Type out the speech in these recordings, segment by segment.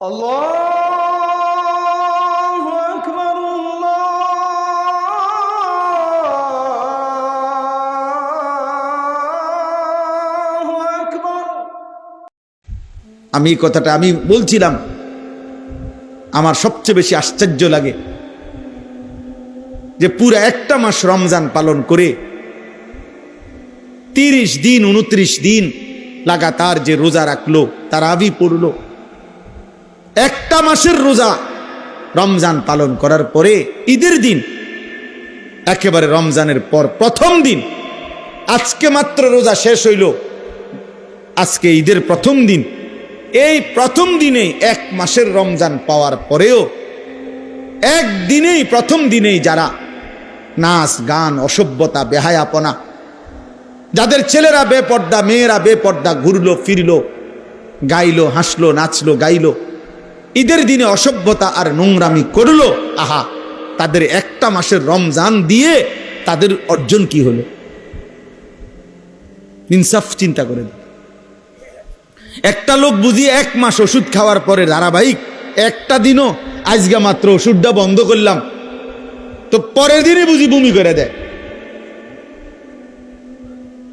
الله أكبر الله أكبر আমি এই কথাটা আমি বলছিলাম আমার সবচেয়ে বেশি আশ্চর্য লাগে যে পুরো একটা মাস রমজান পালন করে তিরিশ দিন উনত্রিশ দিন লাগাতার যে রোজা রাখলো তার আবি পড়লো একটা মাসের রোজা রমজান পালন করার পরে ঈদের দিন, একেবারে রমজানের পর প্রথম দিন, আজকে মাত্র রোজা শেষ হইল, আজকে ঈদের প্রথম দিন। এই প্রথম দিনেই এক মাসের রমজান পাওয়ার পরেও একদিনেই প্রথম দিনেই যারা নাচ, গান, অসভ্যতা, বেহায়াপনা, যাদের ছেলেরা বেপর্দা, মেয়েরা বেপর্দা, ঘুরলো, ফিরল, গাইলো, হাসলো, নাচলো, গাইলো ঈদের দিনে অসভ্যতা আর নোংরামি করল, আহা, তাদের একটা মাসের রমজান দিয়ে তাদের অর্জন কি হলো? ইনসাফ চিন্তা করে। একটা লোক বুঝি এক মাস ওষুধ খাওয়ার পরে ধারাবাহিক, একটা দিনও আজকে মাত্র ওষুধটা বন্ধ করলাম, তো পরের দিনে বুঝি বমি করে দেয়।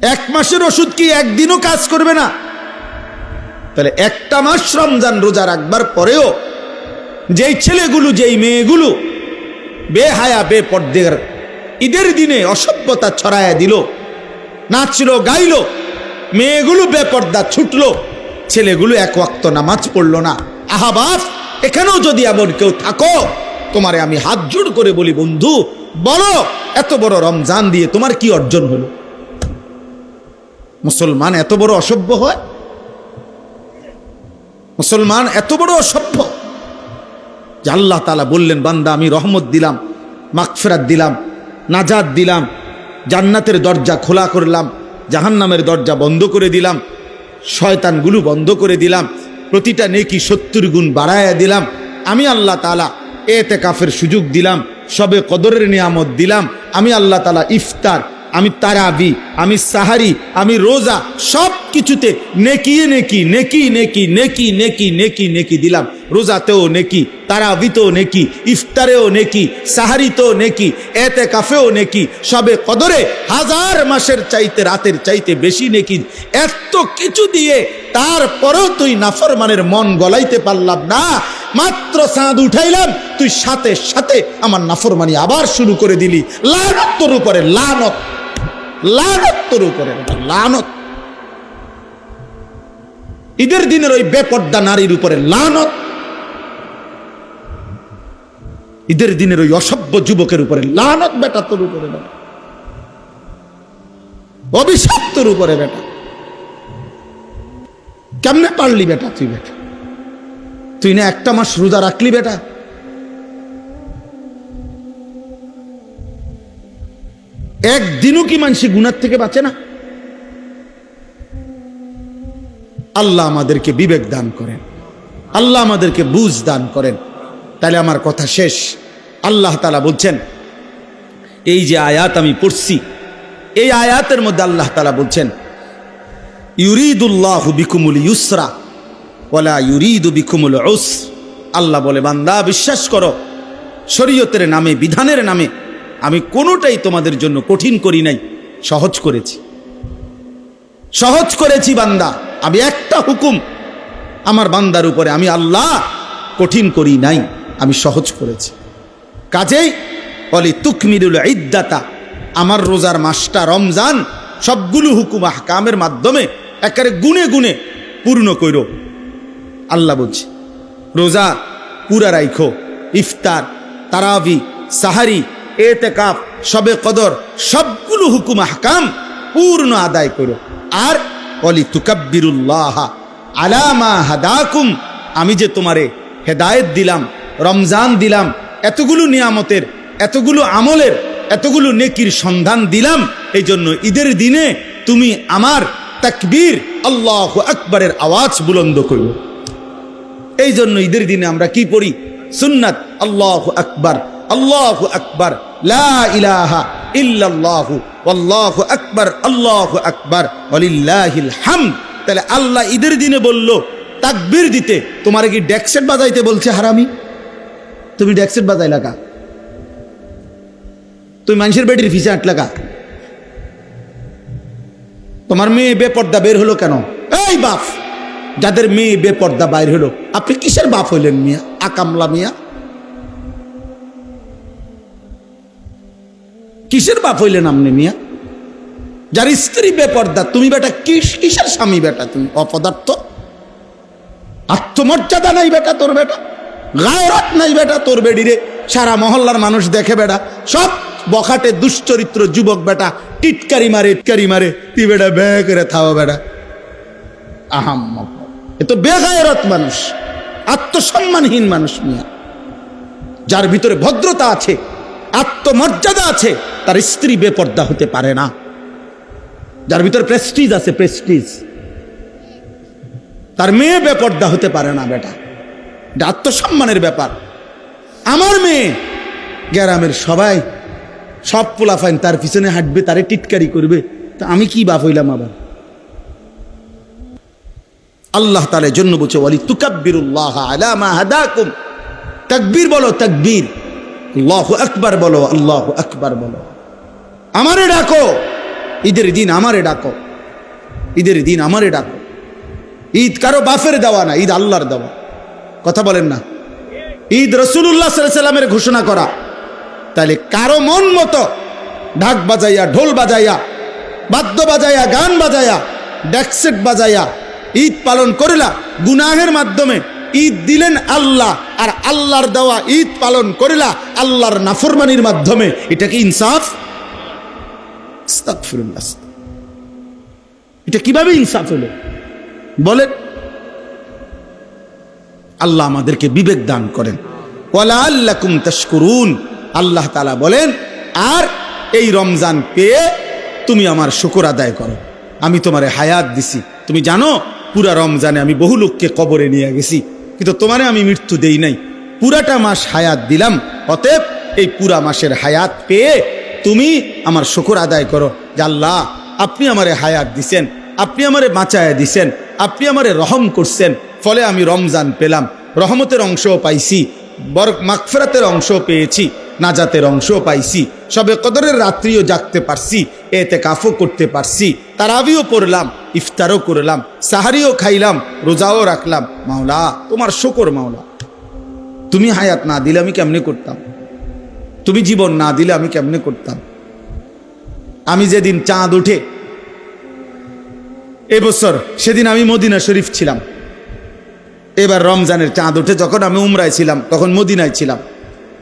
এক মাসের ওষুধ কি একদিনও কাজ করবে না? তাহলে একটা মাস রমজান রোজা রাখবার পরেও যেই ছেলেগুলো, যেই মেয়েগুলো বেহায়া, বেপর্দের, ঈদের দিনে অসভ্যতা ছড়ায়া দিল, নাচলো, গাইলো, মেয়েগুলো বেপর্দা ছুটলো, ছেলেগুলো এক ওয়াক্ত নামাজ পড়ল না। আহাবাস এখানেও যদি এমন কেউ থাকো, তোমারে আমি হাত জোড় করে বলি, বন্ধু, বলো, এত বড় রমজান দিয়ে তোমার কি অর্জন হলো? মুসলমান এত বড় অসভ্য হয়? মুসলমান এত বড় অসভ্য যে আল্লাহ তালা বললেন, বান্দা, আমি রহমত দিলাম মাকফেরাত দিলাম নাজাদ দিলাম, জান্নাতের দরজা খোলা করলাম, জাহান্নামের দরজা বন্ধ করে দিলাম, শয়তানগুলো বন্ধ করে দিলাম, প্রতিটা নেকি সত্তর গুণ বাড়াইয়া দিলাম, আমি আল্লাহ তালা এতে কাফের সুযোগ দিলাম, সবে কদরের নিয়ামত দিলাম, আমি আল্লাহ তালা ইফতার আমি তারাবি, আমি সাহারি, আমি রোজা সব কিছুতে নেকি নেকি নেকি নেকি নেকি নেকি নেকি নেকি দিলাম। রোজাতেও নেকি, তারাবিতেও নেকি, ইফতারেও নেকি, সাহারিতেও নেকি এতে কাফেও নেকি, সবে কদরে হাজার মাসের চাইতে, রাতের চাইতে বেশি নেকি। এত কিছু দিয়ে তারপরেও তুই নাফরমানের মন গলাইতে পারলাম না। মাত্র সাঁদ উঠাইলাম, তুই সাথে সাথে আমার নাফরমানি আবার শুরু করে দিলি। লানত তোর উপরে লানত। লানত তোর উপরে লানত। ঈদের দিনের ওই বেপর্দা নারীর উপরে লানত। ঈদের দিনের ওই অসভ্য যুবকের উপরে লানত বেটা তোর উপরে বেটা। অভিশাপ তোর উপরে বেটা। কেমনে পারলি বেটা তুই বেটা? তুই না একটা মাস রোজা রাখলি বেটা? একদিনও কি মানসি গুনার থেকে বাঁচে না? আল্লাহ আমাদেরকে বিবেক দান করেন। আল্লাহ আমাদেরকে বুঝ দান করেন। তাহলে আমার কথা শেষ। আল্লাহ তালা বলছেন, এই যে আয়াত আমি পড়ছি, এই আয়াতের মধ্যে আল্লাহ তালা বলছেন, ইউরিদুল্লাহ বিকুমুল ইউসরা ওলা ইউরিদু বিকুমুল উস আল্লাহ বলে, বান্দা, বিশ্বাস করো, শরীয়তের নামে, বিধানের নামে আমি কোনোটাই তোমাদের জন্য কঠিন করি নাই। সহজ করেছি। সহজ করেছি বান্দা। আমি একটা হুকুম। আমার বান্দার উপরে আমি আল্লাহ কঠিন করি নাই। আমি সহজ করেছি। কাজেই বলি তুকমিরুল ইদ্দাতা, আমার রোজার মাসটা রমজান, সবগুলো হুকুম আহকামের মাধ্যমে একেবারে গুনে গুনে পূর্ণ কইর। আল্লাহ বলছে, রোজা পুরা রাইখো, ইফতার, তারাবি, সাহারি এতেকাফ, সবে কদর, সবগুলো হুকুম হাকাম পূর্ণ আদায় করো। আর বলি তুকাব্বিরুল্লাহ আলামা হাদাকুম, আমি যে তোমারে হেদায়েত দিলাম, রমজান দিলাম, এতগুলো নিয়ামতের, এতগুলো আমলের, এতগুলো নেকির সন্ধান দিলাম এই জন্য ঈদের দিনে তুমি আমার তাকবীর, আল্লাহ আকবরের আওয়াজ বুলন্দ করো। এই জন্য ঈদের দিনে আমরা কি পড়ি? সুন্নাত, আল্লাহ আকবার। আল্লাহ আকবার ইলাহা ইল্লাল্লাহু আকবার, আল্লাহু আকবার হামদ। তাহলে আল্লাহ ঈদের দিনে বলল, তাকবীর দিতে। তোমার কি ডেক্সেট বাজাইতে বলছে হারামি? তুমি ডেক্সেট বাজাই লাগা তুমি মানুষের বেটির ফিসে আট লাগা তোমার মেয়ে বেপর্দা বের হলো কেন? এই বাপ! যাদের মেয়ে বেপর্দা বাইর হলো, আপনি কিসের বাপ হইলেন মিয়া? আকামলা মিয়া? কিসের বাপ হইলেন আপনি মিয়া? যার স্ত্রী বেপর্দা, তুমি বেটা কিস কিসের স্বামী বেটা তুমি? অপদার্থ? আত্মমর্যাদা নাই বেটা তোর বেটা? গায়রাত নাই বেটা তোর বেডিরে? সারা মহল্লার মানুষ দেখে বেটা। সব বখাটে দুশ্চরিত্র যুবক বেটা। টিটকারি মারে টিটকারি মারে। তুই বেটা বে করে থাও বেটা। আহাম এ তো বেগায়রত মানুষ। আত্মসম্মানহীন মানুষ মিয়া। যার ভিতরে ভদ্রতা আছে, আত্মমর্যাদা আছে তার স্ত্রী বেপর্দা হতে পারে না। যার ভিতরে প্রেস্টিজ আছে প্রেস্টিজ তার মেয়ে বেপর্দা হতে পারে না, বেটা। এটা আত্মসম্মানের ব্যাপার। আমার মেয়ে, গ্রামের সবাই সব পোলাফাইন তার পিছনে হাঁটবে, তারে টিটকারি করবে। তা আমি কি বাপ হইলাম আবার? আল্লাহ তালের জন্য বলছে বলি তুকাব্বিরুল্লাহ আলামা তাকবীর বলো, তাকবীর। আল্লাহু আকবার বলো, আল্লাহ আকবার বলো। আমারে ডাকো। ঈদের দিন আমারে ডাকো। ঈদের দিন আমারে ডাকো। ঈদ কারও বাফের দেওয়া না, ঈদ আল্লাহর দেওয়া। কথা বলেন না। ঈদ রসুল্লাহ সাল্লামের ঘোষণা করা। তাহলে কারও মন মতো ঢাক বাজাইয়া, ঢোল বাজাইয়া, বাদ্য বাজাইয়া, গান বাজাইয়া ডেকসেট বাজাইয়া ঈদ পালন করিলা, গুনাহের মাধ্যমে ঈদ দিলেন আল্লাহ আর আল্লাহর দেওয়া ঈদ পালন করিলা, আল্লাহর নাফরমানির মাধ্যমে। এটা কি ইনসাফ? এটা কীভাবে ইনসাফ হলো? বলেন। আল্লাহ আমাদেরকে বিবেক দান করেন। আল্লাহ তাআলা বলেন, আর এই রমজান পেয়ে তুমি আমার শুকর আদায় করো। আমি তোমারে হায়াত দিছি। তুমি জানো, পুরা রমজানে আমি বহু লোককে কবরে নিয়ে গেছি। কিন্তু তোমারে আমি মৃত্যু দেই নাই। পুরাটা মাস হায়াত দিলাম। অতএব এই পুরা মাসের হায়াত পেয়ে তুমি আমার শুকর আদায় করো। যে আল্লাহ, আপনি আমারে হায়াত দিছেন, আপনি আমারে বাঁচায় দিছেন, আপনি আমারে রহম করছেন। ফলে আমি রমজান পেলাম, রহমতের অংশও পাইছি বর মাকফেরাতের অংশও পেয়েছি, নাজাতের অংশ পাইছি, সবে কদরের রাত্রিও জাগতে পারছি এতে কাফও করতে পারছি, তারাবিও পড়লাম, ইফতারও করলাম, সাহারিও খাইলাম, রোজাও রাখলাম। মাওলা, তোমার শকর মাওলা। তুমি হায়াত না দিলে আমি কেমনে করতাম? তুমি জীবন না দিলে আমি কেমনে করতাম? আমি যেদিন চাঁদ উঠে এবছর সেদিন আমি মদিনা শরীফ ছিলাম। এবার রমজানের চাঁদ উঠে যখন আমি উমরায় ছিলাম, তখন মদিনায় ছিলাম।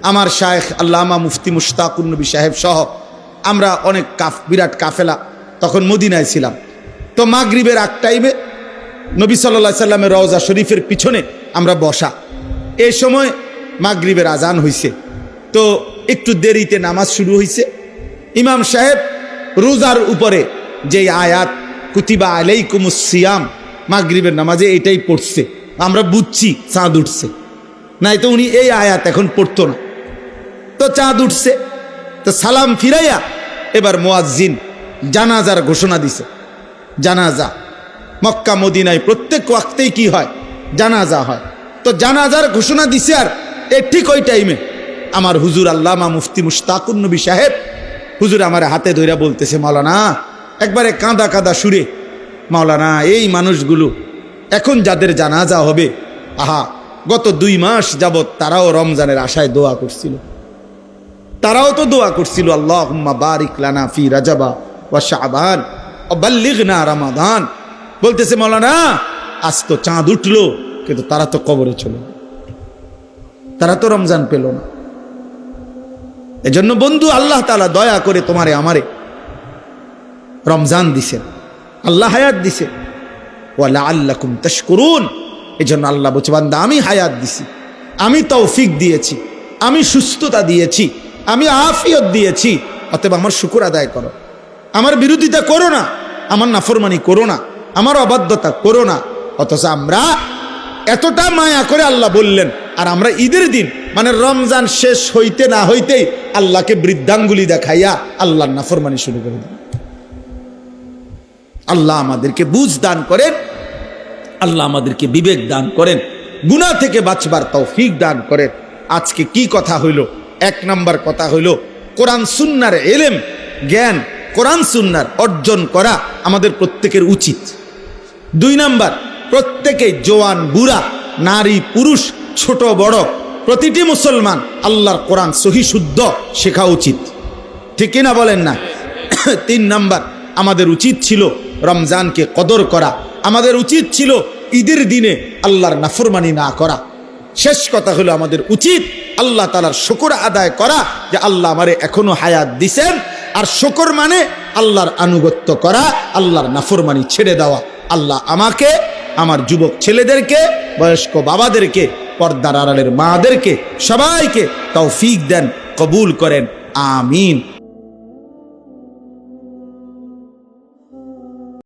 আমার শায়েখ আল্লামা মুফতি মুশতাকুর নবী সাহেব সহ আমরা অনেক কাফ, বিরাট কাফেলা তখন মদিনায় ছিলাম। তো মাগরিবের আগ টাইমে নবী সাল্লা সাল্লামের রওজা শরীফের পিছনে আমরা বসা। এ সময় মাগরিবের আজান হইছে। তো একটু দেরিতে নামাজ শুরু হয়েছে ইমাম সাহেব রোজার উপরে যে আয়াত, কুতিবা আলাইকুমুস সিয়াম, মাগরিবের নামাজে এটাই পড়ছে। আমরা বুঝছি চাঁদ উঠছে। নাই তো উনি এই আয়াত এখন পড়তো না। তো চাঁদ উঠছে, তো সালাম ফিরাইয়া এবার মোয়াজ্জিন জানাজার ঘোষণা দিছে। জানাজা, মক্কা মদিনায় প্রত্যেক ওয়াক্তেই কি হয়? জানাজা হয়। তো জানাজার ঘোষণা দিছে আর এ ঠিক ওই টাইমে আমার হুজুর আল্লামা মুফতি মুশতাকুর নবী সাহেব, হুজুর আমার হাতে ধইরা বলতেছে, মাওলানা, একবারে কাঁদা কাঁদা সুরে, মাওলানা, এই মানুষগুলো এখন যাদের জানাজা হবে, আহা, গত দুই মাস যাবৎ তারাও রমজানের আশায় দোয়া করছিল। তারাও তো দোয়া করছিল আল্লাহ বারিক লানা ফি রাজাবা ওয়া শাবান অবাল্লিগনা রামাদান। বলতেছে, মাওলানা, আজ তো চাঁদ উঠল, কিন্তু তারা তো কবরে চলে তারা তো রমজান পেল না। এজন্য বন্ধু, আল্লাহ তালা দয়া করে তোমারে, আমারে রমজান দিছেন আল্লাহ হায়াত দিছে। ওয়ালা আল্লাকুম তশকুরুন। এই জন্য আল্লাহ বলছে, বান্দা, আমি হায়াত দিছি, আমি তৌফিক দিয়েছি, আমি সুস্থতা দিয়েছি, আমি আফিয়ত দিয়েছি, অতএব আমার শুকুর আদায় করো। আমার বিরোধিতা করো না, আমার নাফরমানি করো না, আমার অবাধ্যতা করো না। অথচ আমরা এতটা মায়া করে আল্লাহ বললেন, আর আমরা ঈদের দিন মানে রমজান শেষ হইতে না হইতেই আল্লাহকে বৃদ্ধাঙ্গুলি দেখাইয়া আল্লাহর নাফরমানি শুরু করে দিন আল্লাহ আমাদেরকে বুঝ দান করেন, আল্লাহ আমাদেরকে বিবেক দান করেন, গুনাহ থেকে বাঁচবার তৌফিক দান করেন। আজকে কি কথা হইল? এক নাম্বার কথা হইল, কোরআন সুন্নার এলেম, জ্ঞান কোরআন সুন্নার অর্জন করা আমাদের প্রত্যেকের উচিত। দুই নাম্বার প্রত্যেকে জোয়ান, বুড়া, নারী, পুরুষ, ছোট, বড় প্রতিটি মুসলমান আল্লাহর কোরআন সহি শুদ্ধ শেখা উচিত। ঠিক কিনা বলেন না? তিন নাম্বার, আমাদের উচিত ছিল রমজানকে কদর করা। আমাদের উচিত ছিল ঈদের দিনে আল্লাহর নাফরমানি না করা। শেষ কথা হলো আমাদের উচিত আল্লাহ তালার শুকর আদায় করা যে আল্লাহ আমারে এখনও হায়াত দিছেন। আর শুকর মানে আল্লাহর আনুগত্য করা, আল্লাহর নাফরমানি ছেড়ে দেওয়া। আল্লাহ আমাকে, আমার যুবক ছেলেদেরকে, বয়স্ক বাবাদেরকে পর্দার আড়ালের মাদেরকে সবাইকে তৌফিক দেন কবুল করেন আমিন।